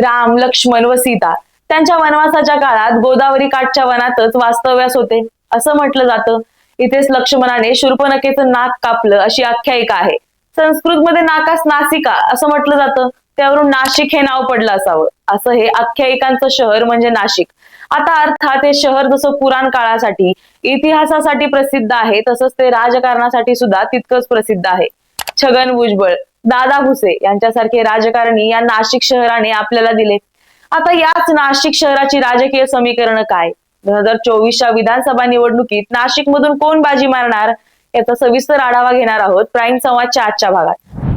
राम लक्ष्मण व सीता त्यांच्या वनवासाच्या काळात गोदावरी काठच्या वनातच वास्तव्यास होते. असं म्हटलं जातं. इथेच लक्ष्मणाने शूर्पणखेचं नाक कापलं अशी आख्यायिका आहे. संस्कृत मध्ये नाकास नासिका असं म्हटलं जातं. त्यावरून नाशिक हे नाव पडलं असावं. असं हे आख्यायिकांचं शहर म्हणजे नाशिक. आता अर्थात हे शहर जसं पुराण काळासाठी इतिहासासाठी प्रसिद्ध आहे तसंच ते राजकारणासाठी सुद्धा तितकंच प्रसिद्ध आहे. छगन भुजबळ दादा भुसे यांच्यासारखे राजकारणी या नाशिक शहराने आपल्याला दिले. आता याच नाशिक शहराची राजकीय समीकरण काय? दोन हजार चोवीसच्या विधानसभा निवडणुकीत नाशिक मधून कोण बाजी मारणार? याचा सविस्तर आढावा घेणार आहोत प्राईम संवादच्या आजच्या भागात.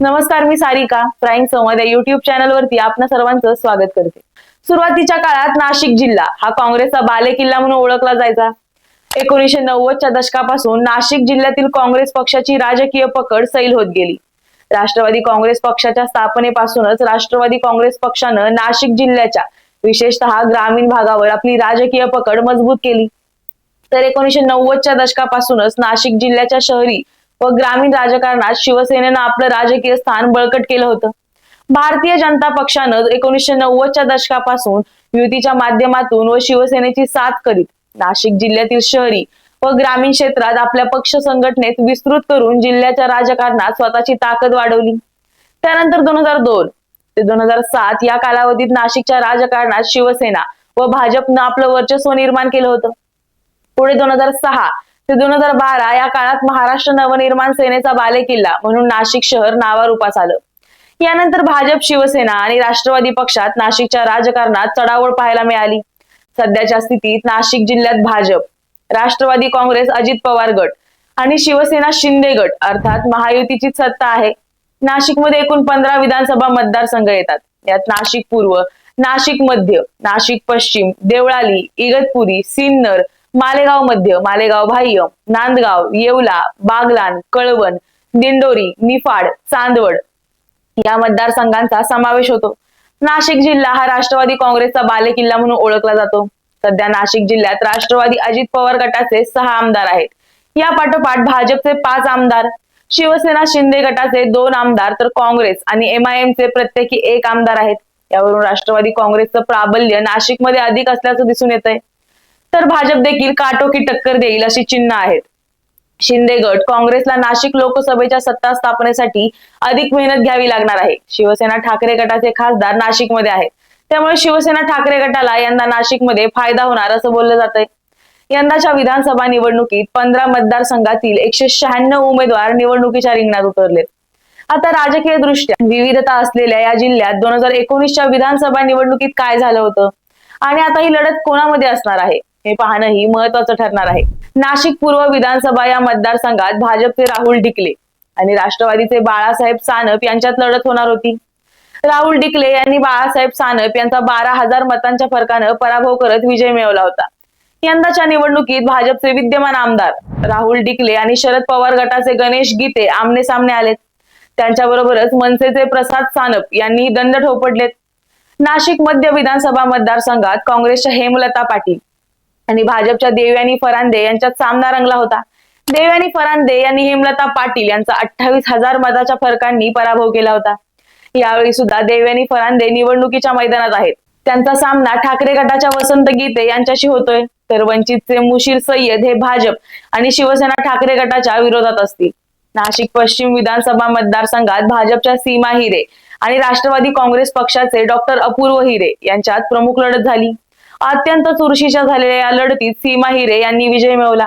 नमस्कार मी सारिका. प्राईम संवाद या युट्यूब चॅनलवरती आपल्या सर्वांचं स्वागत करते. सुरुवातीच्या काळात नाशिक जिल्हा हा काँग्रेसचा बालेकिल्ला म्हणून ओळखला जायचा. एकोणीसशे नव्वदच्या दशकापासून नाशिक जिल्ह्यातील काँग्रेस पक्षाची राजकीय पकड सैल होत गेली. राष्ट्रवादी काँग्रेस पक्षाच्या स्थापनेपासूनच राष्ट्रवादी काँग्रेस पक्षानं नाशिक जिल्ह्याच्या विशेषतः ग्रामीण भागावर आपली राजकीय पकड मजबूत केली. तर एकोणीसशे नव्वदच्या दशकापासूनच नाशिक जिल्ह्याच्या शहरी व ग्रामीण राजकारणात शिवसेनेनं आपलं राजकीय स्थान बळकट केलं होतं. भारतीय जनता पक्षानं एकोणीसशे नव्वदच्या दशकापासून युतीच्या माध्यमातून व शिवसेनेची साथ करीत नाशिक जिल्ह्यातील शहरी व ग्रामीण क्षेत्रात आपल्या पक्ष संघटनेत विस्तृत करून जिल्ह्याच्या राजकारणात स्वतःची ताकद वाढवली. त्यानंतर दोन हजार दोन ते दोन हजार सात या कालावधीत नाशिकच्या राजकारणात शिवसेना व भाजपनं आपलं वर्चस्व निर्माण केलं होतं. पुढे दोन हजार सहा ते दोन हजार बारा या काळात महाराष्ट्र नवनिर्माण सेनेचा बालेकिल्ला म्हणून नाशिक शहर नावारूपास आलं. यानंतर भाजप शिवसेना आणि राष्ट्रवादी पक्षात नाशिकच्या राजकारणात चढावळ पाहायला मिळाली. सध्याच्या स्थितीत नाशिक जिल्ह्यात भाजप राष्ट्रवादी काँग्रेस अजित पवार गट आणि शिवसेना शिंदे गट अर्थात महायुतीची सत्ता आहे. नाशिकमध्ये एकूण पंधरा विधानसभा मतदारसंघ येतात. यात नाशिक पूर्व नाशिक मध्य नाशिक पश्चिम देवळाली इगतपुरी सिन्नर मालेगाव मध्य मालेगाव बाह्य नांदगाव येवला बागलान कळवण दिंडोरी निफाड चांदवड या मतदारसंघांचा समावेश होतो. नाशिक जिल्हा हा राष्ट्रवादी काँग्रेसचा बालेकिल्ला म्हणून ओळखला जातो. सध्या नाशिक जिल्ह्यात राष्ट्रवादी अजित पवार गटाचे सहा आमदार आहेत. या पाठोपाठ भाजपचे पाच आमदार शिवसेना शिंदे गटाचे दोन आमदार तर काँग्रेस आणि एमआयएम प्रत्येकी एक आमदार आहेत. यावरून राष्ट्रवादी काँग्रेसचं प्राबल्य नाशिकमध्ये अधिक असल्याचं दिसून येत आहे तर भाजप देखील काटोकी टक्कर देईल अशी चिन्ह आहेत. शिंदे गट काँग्रेसला नाशिक लोकसभेच्या सत्ता स्थापनेसाठी अधिक मेहनत घ्यावी लागणार आहे. शिवसेना ठाकरे गटाचे खासदार नाशिकमध्ये आहेत. त्यामुळे शिवसेना ठाकरे गटाला यंदा नाशिकमध्ये फायदा होणार असं बोललं जात यंदाच्या विधानसभा निवडणुकीत पंधरा मतदारसंघातील एकशे शहाण्णव उमेदवार निवडणुकीच्या रिंगणात उतरलेत. आता राजकीय दृष्ट्या विविधता असलेल्या या जिल्ह्यात दोन हजार एकोणीसच्या विधानसभा निवडणुकीत काय झालं होतं? आणि आता ही लढत कोणामध्ये असणार आहे? हे पाहणंही महत्वाचं ठरणार आहे. नाशिक पूर्व विधानसभा या मतदारसंघात भाजपचे राहुल ढिकले आणि राष्ट्रवादीचे बाळासाहेब सानप यांच्यात लढत होणार होती. राहुल डिकले यांनी बाळासाहेब सानप यांचा बारा हजार मतांच्या फरकानं पराभव करत विजय मिळवला होता. यंदाच्या निवडणुकीत भाजपचे विद्यमान आमदार राहुल डिकले आणि शरद पवार गटाचे गणेश गीते आमने सामने आलेत. त्यांच्याबरोबरच मनसेचे प्रसाद सानप यांनी दंड ठोपडलेत. नाशिक मध्य विधानसभा मतदारसंघात काँग्रेसच्या हेमलता पाटील आणि भाजपच्या देवयानी फरांदे यांच्यात सामना रंगला होता. देवयानी फरांदे यांनी हेमलता पाटील यांचा अठ्ठावीस हजार मताच्या फरकांनी पराभव केला होता. यावेळी सुद्धा देवयानी फरांदे निवडणुकीच्या मैदानात आहेत. त्यांचा सामना ठाकरे गटाच्या वसंत गीते यांच्याशी होतोय. तर वंचितचे मुशीर सय्यद हे भाजप आणि शिवसेना ठाकरे गटाच्या विरोधात असतील. नाशिक पश्चिम विधानसभा मतदारसंघात भाजपच्या सीमा हिरे आणि राष्ट्रवादी काँग्रेस पक्षाचे डॉक्टर अपूर्व हिरे यांच्यात प्रमुख लढत झाली. अत्यंत चुरशीच्या झालेल्या या लढतीत सीमा हिरे यांनी विजय मिळवला.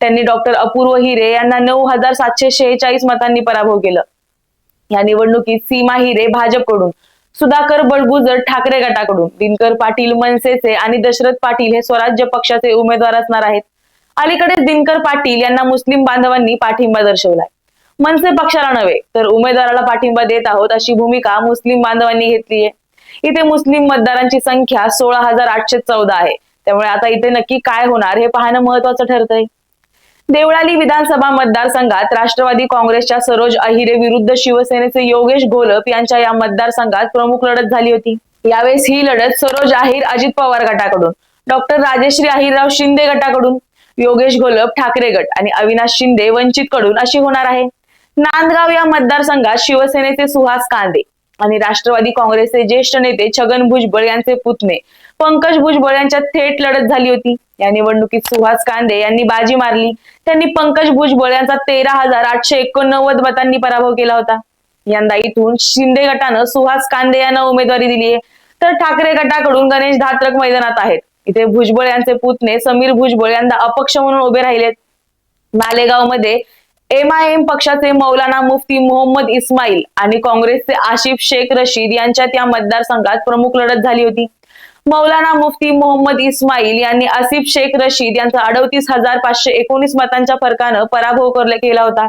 त्यांनी डॉक्टर अपूर्व हिरे यांना नऊ हजार सातशे शेहेचाळीस मतांनी पराभव केलं. या निवडणुकीत सीमा हिरे भाजपकडून सुधाकर बडगुजर ठाकरे गटाकडून दिनकर पाटील मनसेचे आणि दशरथ पाटील हे स्वराज्य पक्षाचे उमेदवार असणार आहेत. अलीकडेच दिनकर पाटील यांना मुस्लिम बांधवांनी पाठिंबा दर्शवलाय. मनसे पक्षाला नव्हे तर उमेदवाराला पाठिंबा देत आहोत अशी भूमिका मुस्लिम बांधवांनी घेतली आहे. इथे मुस्लिम मतदारांची संख्या सोळा हजार आठशे चौदा आहे. त्यामुळे आता इथे नक्की काय होणार हे पाहणं महत्वाचं ठरतंय. देवळाली विधानसभा मतदारसंघात राष्ट्रवादी काँग्रेसच्या सरोज अहिरे विरुद्ध शिवसेनेचे योगेश घोलप यांच्या या मतदारसंघात प्रमुख लढत झाली होती. यावेळेस ही लढत सरोज अहिर अजित पवार गटाकडून डॉक्टर राजेश्री अहिरराव शिंदे गटाकडून योगेश घोलप ठाकरे गट आणि अविनाश शिंदे वंचित कडून अशी होणार आहे. नांदगाव या मतदारसंघात शिवसेनेचे सुहास कांदे आणि राष्ट्रवादी काँग्रेसचे ज्येष्ठ नेते छगन भुजबळ यांचे पुतणे पंकज भुजबळ यांच्यात थेट लढत झाली होती. या निवडणुकीत सुहास कांदे यांनी बाजी मारली. त्यांनी पंकज भुजबळ यांचा तेरा हजार आठशे एकोणनव्वद मतांनी पराभव केला होता. यंदा इथून शिंदे गटानं सुहास कांदे यांना उमेदवारी दिली आहे. तर ठाकरे गटाकडून गणेश धात्रक मैदानात आहेत. इथे भुजबळ यांचे पुतणे समीर भुजबळ यांना अपक्ष म्हणून उभे राहिलेत. मालेगावमध्ये एम आय एम पक्षाचे मौलाना मुफ्ती मोहम्मद इस्माईल आणि काँग्रेसचे आशिफ शेख रशीद यांच्यात या मतदारसंघात प्रमुख लढत झाली होती. मौलाना मुफ्ती मोहम्मद इस्माईल यांनी आसिफ शेख रशीद यांचा अडतीस हजार पाचशे एकोणीस मतांच्या फरकानं पराभव करले केला होता.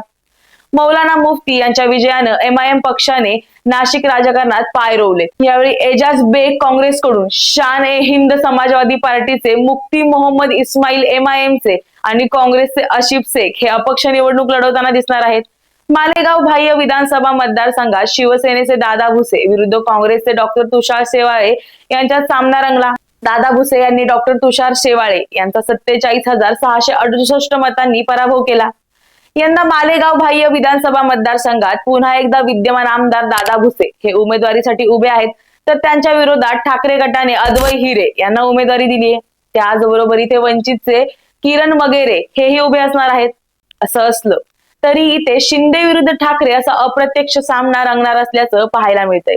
मौलाना मुफ्ती यांच्या विजयानं एम आयएम पक्षाने नाशिक राजकारणात पाय रोवले. यावेळी एजाज बेग काँग्रेसकडून शान ए हिंद समाजवादी पार्टीचे मुफ्ती मोहम्मद इस्माईल एमआयएमचे आणि काँग्रेसचे अशिफ शेख हे अपक्ष निवडणूक लढवताना दिसणार आहेत. मालेगाव बाह्य विधानसभा मतदारसंघात शिवसेनेचे दादा भुसे विरुद्ध काँग्रेसचे डॉक्टर तुषार शेवाळे यांच्यात सामना रंगला. दादा भुसे यांनी डॉक्टर तुषार शेवाळे यांचा सत्तेचाळीस हजार सहाशे अडुसष्ट मतांनी पराभव केला. यंदा मालेगाव बाह्य विधानसभा मतदारसंघात पुन्हा एकदा विद्यमान आमदार दादा भुसे हे उमेदवारीसाठी उभे आहेत. तर त्यांच्या विरोधात ठाकरे गटाने अद्वय हिरे यांना उमेदवारी दिली आहे. त्याचबरोबर इथे वंचितचे किरण मगेरे हेही उभे असणार आहेत. असं असलं तरी इथे शिंदे विरुद्ध ठाकरे असा अप्रत्यक्ष सामना रंगणार असल्याचं पाहायला मिळतंय.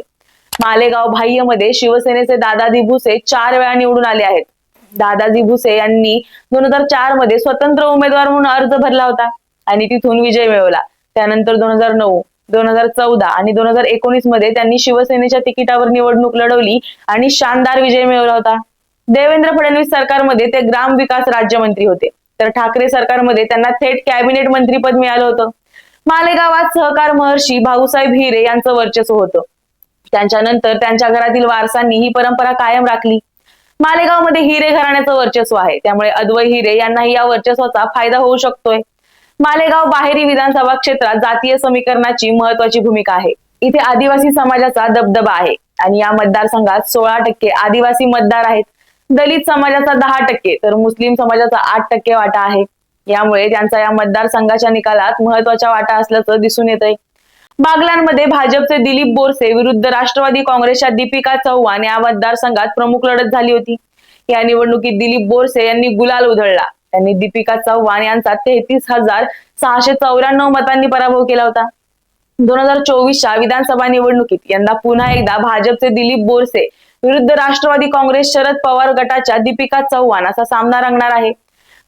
मालेगाव बाह्यमध्ये शिवसेनेचे दादाजी भुसे चार वेळा निवडून आले आहेत. दादाजी भुसे यांनी दोन हजार चारमध्ये स्वतंत्र उमेदवार म्हणून अर्ज भरला होता आणि तिथून विजय मिळवला. त्यानंतर दोन हजार नऊ दोन हजार चौदा आणि दोन हजार एकोणीसमध्ये त्यांनी शिवसेनेच्या तिकिटावर निवडणूक लढवली आणि शानदार विजय मिळवला होता. देवेंद्र फडणवीस सरकारमध्ये ते ग्राम विकास राज्यमंत्री होते. तर ठाकरे सरकारमध्ये त्यांना थेट कॅबिनेट मंत्रीपद मिळालं होतं. मालेगावात सहकार महर्षी भाऊसाहेब हिरे यांचं वर्चस्व होतं. त्यांच्यानंतर त्यांच्या घरातील वारसांनी ही परंपरा कायम राखली. मालेगावमध्ये हिरे घराण्याचं वर्चस्व आहे. त्यामुळे अद्वय हिरे यांनाही या वर्चस्वाचा फायदा होऊ शकतोय. मालेगाव बाहेरी विधानसभा क्षेत्रात जातीय समीकरणाची महत्वाची भूमिका आहे. इथे आदिवासी समाजाचा दबदबा आहे. आणि या मतदारसंघात सोळा टक्के आदिवासी मतदार आहेत. दलित समाजाचा दहा टक्के तर मुस्लिम समाजाचा आठ टक्के वाटा आहे. यामुळे त्यांचा या मतदारसंघाच्या निकालात महत्त्वाचा वाटा असल्याचं दिसून येत आहे बागलांमध्ये भाजपचे दिलीप बोरसे विरुद्ध राष्ट्रवादी काँग्रेसच्या दीपिका चव्हाण या मतदारसंघात प्रमुख लढत झाली होती. या निवडणुकीत दिलीप बोरसे यांनी गुलाल उधळला. त्यांनी दीपिका चव्हाण यांचा तेहतीस हजार सहाशे चौऱ्याण्णव मतांनी पराभव केला होता. दोन हजार चोवीसच्या विधानसभा निवडणुकीत यंदा पुन्हा एकदा भाजपचे दिलीप बोरसे विरुद्ध राष्ट्रवादी काँग्रेस शरद पवार गटाच्या दीपिका चव्हाण असा सामना रंगणार आहे.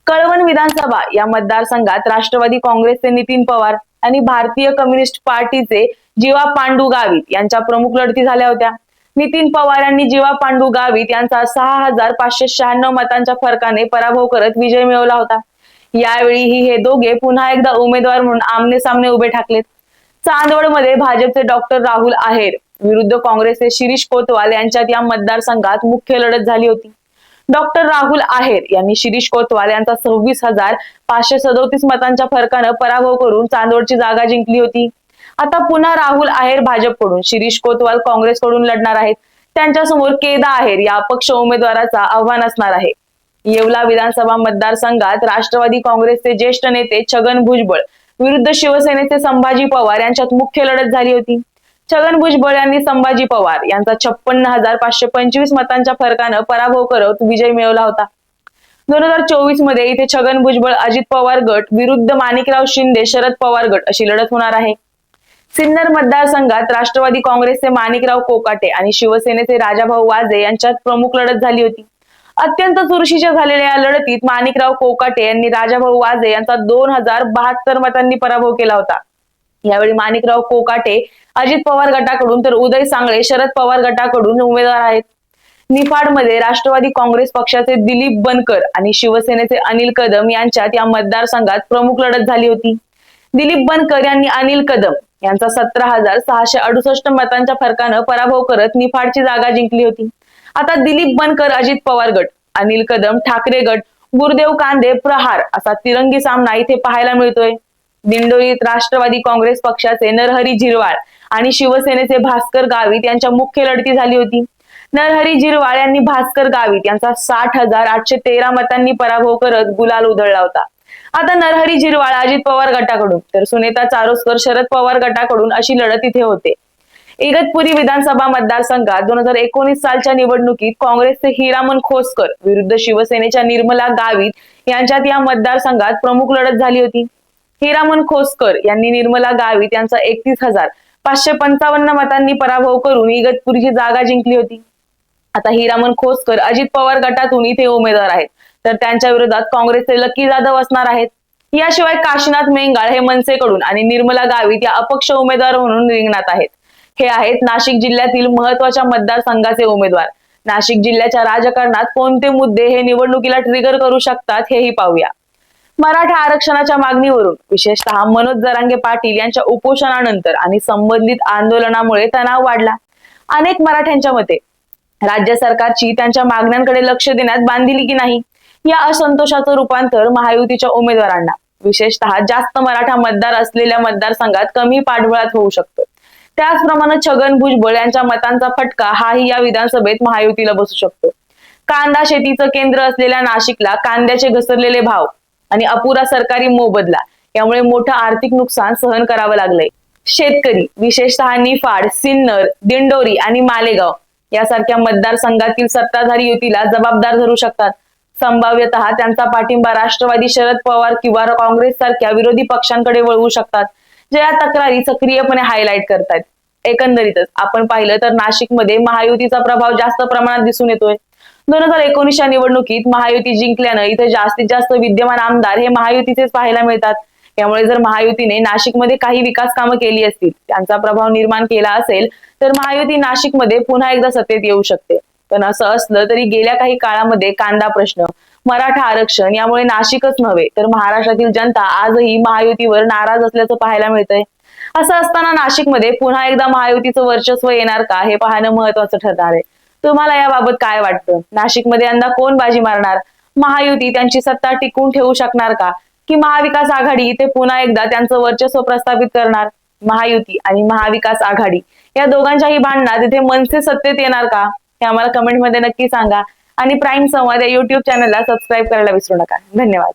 कळवण विधानसभा या मतदारसंघात राष्ट्रवादी काँग्रेसचे नितीन पवार आणि भारतीय कम्युनिस्ट पार्टीचे जीवा पांडू गावित यांच्या प्रमुख लढती झाल्या होत्या. नितीन पवार यांनी जीवा पांडू गावित यांचा सहा हजार पाचशे शहाण्णव मतांच्या फरकाने पराभव करत विजय मिळवला होता. यावेळीही हे दोघे पुन्हा एकदा उमेदवार म्हणून आमने सामने उभे ठाकलेत. चांदवडमध्ये भाजपचे डॉक्टर राहुल आहेर विरुद्ध काँग्रेसचे शिरीष कोतवाल यांच्यात या मतदारसंघात मुख्य लढत झाली होती. डॉक्टर राहुल आहेर यांनी शिरीष कोतवाल यांचा सव्वीस हजार पाचशे सदोतीस मतांच्या फरकानं पराभव करून चांदोडची जागा जिंकली होती. आता पुन्हा राहुल आहेर भाजपकडून शिरीष कोतवाल काँग्रेसकडून लढणार आहेत. त्यांच्यासमोर केदा आहेर या अपक्ष उमेदवाराचा आव्हान असणार आहे. येवला विधानसभा मतदारसंघात राष्ट्रवादी काँग्रेसचे ज्येष्ठ नेते छगन भुजबळ विरुद्ध शिवसेनेचे संभाजी पवार यांच्यात मुख्य लढत झाली होती. छगन भुजबळ यांनी संभाजी पवार यांचा छप्पन्न हजार पाचशे पंचवीस मतांच्या फरकानं पराभव करत विजय मिळवला होता. दोन हजार चोवीसमध्ये इथे छगन भुजबळ अजित पवार गट विरुद्ध माणिकराव शिंदे शरद पवार गट अशी लढत होणार आहे. सिन्नर मतदारसंघात राष्ट्रवादी काँग्रेसचे माणिकराव कोकाटे आणि शिवसेनेचे राजाभाऊ वाजे यांच्यात प्रमुख लढत झाली होती. अत्यंत चुरशीच्या झालेल्या या लढतीत माणिकराव कोकाटे यांनी राजाभाऊ वाजे यांचा दोन हजार बहात्तर मतांनी पराभव केला होता. यावेळी माणिकराव कोकाटे अजित पवार गटाकडून तर उदय सांगळे शरद पवार गटाकडून उमेदवार आहेत. निफाडमध्ये राष्ट्रवादी काँग्रेस पक्षाचे दिलीप बनकर आणि शिवसेनेचे अनिल कदम यांच्यात या मतदारसंघात प्रमुख लढत झाली होती. दिलीप बनकर यांनी अनिल कदम यांचा सतरा हजार सहाशे अडुसष्ट मतांच्या फरकानं पराभव करत निफाडची जागा जिंकली होती. आता दिलीप बनकर अजित पवार गट अनिल कदम ठाकरे गट गुरुदेव कांदे प्रहार असा तिरंगी सामना इथे पाहायला मिळतोय. दिंडोरीत राष्ट्रवादी काँग्रेस पक्षाचे नरहरी झिरवाळ आणि शिवसेनेचे भास्कर गावित यांच्या मुख्य लढती झाली होती. नरहरी झिरवाळ यांनी भास्कर गावित यांचा साठ हजार आठशे तेरा मतांनी पराभव करत गुलाल उधळला होता. आता नरहरी झिरवाळ अजित पवार गटाकडून तर सुनेता चारोसकर शरद पवार गटाकडून अशी लढत इथे होते. इगतपुरी विधानसभा मतदारसंघात दोन हजार एकोणीस सालच्या निवडणुकीत काँग्रेसचे हिरामन खोसकर विरुद्ध शिवसेनेच्या निर्मला गावित यांच्यात या मतदारसंघात प्रमुख लढत झाली होती. हिरामन खोसकर यांनी निर्मला गावित यांचा एकतीस हजार पाचशे पंचावन्न मतांनी पराभव करून इगतपुरीची जागा जिंकली होती. आता हिरामन खोसकर अजित पवार गटातून इथे उमेदवार आहेत. तर त्यांच्या विरोधात काँग्रेसचे लकी जाधव असणार आहेत. याशिवाय काशीनाथ मेंगाळ हे मनसेकडून आणि निर्मला गावित या अपक्ष उमेदवार म्हणून रिंगणात आहेत. हे आहेत नाशिक जिल्ह्यातील महत्त्वाच्या मतदारसंघाचे उमेदवार. नाशिक जिल्ह्याच्या राजकारणात कोणते मुद्दे हे निवडणुकीला ट्रिगर करू शकतात हेही पाहूया. मराठा आरक्षणाच्या मागणीवरून विशेषतः मनोज जरांगे पाटील यांच्या उपोषणानंतर आणि संबंधित आंदोलनामुळे तणाव वाढला. अनेक मराठ्यांच्या मते राज्य सरकारची त्यांच्या मागण्यांकडे लक्ष देण्यात बांधिली की नाही या असंतोषाचं रूपांतर महायुतीच्या उमेदवारांना. विशेषतः जास्त मराठा मतदार असलेल्या मतदारसंघात कमी पाठबळात होऊ शकतं. त्याचप्रमाणे छगन भुजबळ यांच्या मतांचा फटका हाही या विधानसभेत महायुतीला बसू शकतो. कांदा शेतीचं केंद्र असलेल्या नाशिकला कांद्याचे घसरलेले भाव आणि अपुरा सरकारी मोबदला यामुळे मोठं आर्थिक नुकसान सहन करावं लागलंय. शेतकरी विशेषतः निफाड सिन्नर दिंडोरी आणि मालेगाव यासारख्या मतदारसंघातील सत्ताधारी युतीला जबाबदार धरू शकतात. संभाव्यत त्यांचा पाठिंबा राष्ट्रवादी शरद पवार किंवा काँग्रेस सारख्या विरोधी पक्षांकडे वळवू शकतात जे या तक्रारी सक्रियपणे हायलाईट करतायत. एकंदरीतच आपण पाहिलं तर नाशिकमध्ये महायुतीचा प्रभाव जास्त प्रमाणात दिसून येतोय. दोन हजार एकोणीसच्या निवडणुकीत महायुती जिंकल्यानं इथे जास्तीत जास्त विद्यमान आमदार हे महायुतीचेच पाहायला मिळतात. त्यामुळे जर महायुतीने नाशिकमध्ये काही विकास कामं केली असतील त्यांचा प्रभाव निर्माण केला असेल तर महायुती नाशिकमध्ये पुन्हा एकदा सत्तेत येऊ शकते. पण असं असलं तरी गेल्या काही काळामध्ये कांदा प्रश्न मराठा आरक्षण यामुळे नाशिकच नव्हे तर महाराष्ट्रातील जनता आजही महायुतीवर नाराज असल्याचं पाहायला मिळतंय. असं असताना नाशिकमध्ये पुन्हा एकदा महायुतीचं वर्चस्व येणार का हे पाहणं महत्वाचं ठरणार आहे. तुम्हाला याबाबत काय वाटतं? नाशिकमध्ये यंदा कोण बाजी मारणार? महायुती त्यांची सत्ता टिकून ठेवू शकणार का? की महाविकास आघाडी ते पुन्हा एकदा त्यांचं वर्चस्व प्रस्थापित करणार? महायुती आणि महाविकास आघाडी. या दोघांच्याही भांडणात तिथे मनसे सत्तेत येणार का? हे आम्हाला कमेंटमध्ये नक्की सांगा. आणि प्राईम संवाद या युट्यूब चॅनलला सबस्क्राईब करायला विसरू नका. धन्यवाद.